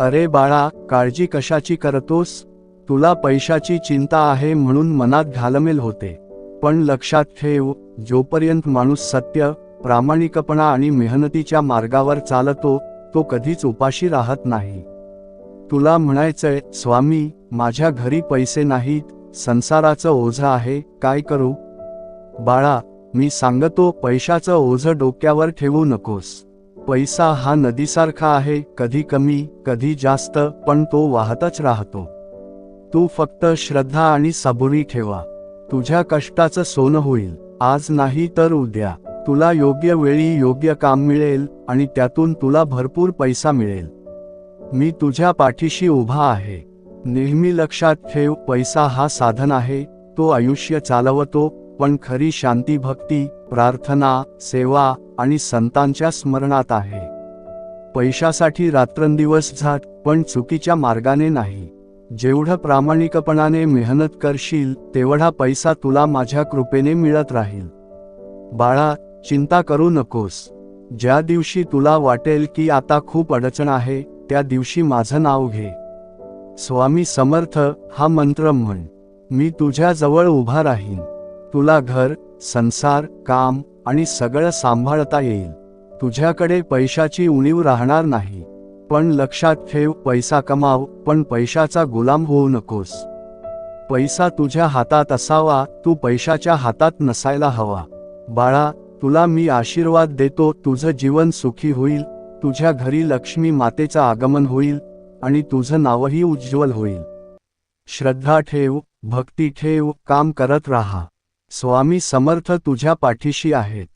अरे बाळा काळजी कशाची करतोस? तुला पैशाची चिंता आहे म्हणून मनात घालमेल होते. पण लक्षात ठेव जोपर्यंत माणूस सत्य प्रामाणिकपणा आणि मेहनतीच्या मार्गावर चालतो तो कधीच उपाशी राहत नाही. तुला म्हणायचंय स्वामी माझ्या घरी पैसे नाहीत संसाराचं ओझं आहे काय करू? बाळा मी सांगतो पैशाचं ओझं डोक्यावर ठेवू नकोस. पैसा हा नदीसारखा आहे कधी कमी कधी जास्त पण तो वाहतच राहतो. तू फक्त श्रद्धा आणि सबुरी ठेवा. तुझ्या कष्टाचं सोनं होईल. आज नाही तर उद्या. तुला योग्य वेळी योग्य काम मिळेल आणि त्यातून तुला भरपूर पैसा मिळेल. मी तुझ्या पाठीशी उभा आहे. नेहमी लक्षात ठेव पैसा हा साधन आहे तो आयुष्य चालवतो पण खरी शांती भक्ती प्रार्थना सेवा आणि संतांच्या स्मरणात आहे. पैशासाठी रात्रंदिवस झाट पण चुकीच्या मार्गाने नाही. जेवढं प्रामाणिकपणाने मेहनत करशील तेवढा पैसा तुला माझ्या कृपेने मिळत राहील. बाळा चिंता करू नकोस. ज्या दिवशी तुला वाटेल की आता खूप अडचण आहे त्या दिवशी माझं नाव घे. स्वामी समर्थ हा मंत्र म्हण. मी तुझ्याजवळ उभा राहीन. तुला घर संसार काम आणि सगळं सांभाळता येईल. तुझ्याकडे पैशाची उणीव राहणार नाही. पण लक्षात ठेव पैसा कमाव पण पैशाचा गुलाम होऊ नकोस. पैसा तुझ्या हातात असावा तू पैशाच्या हातात नसायला हवा. बाळा तुला मी आशीर्वाद देतो तुझं जीवन सुखी होईल तुझ्या घरी लक्ष्मी मातेचं आगमन होईल आणि तुझं नावही उज्ज्वल होईल. श्रद्धा ठेव भक्ती ठेव काम करत राहा. स्वामी समर्थ तुझ्या पाठीशी आहेत.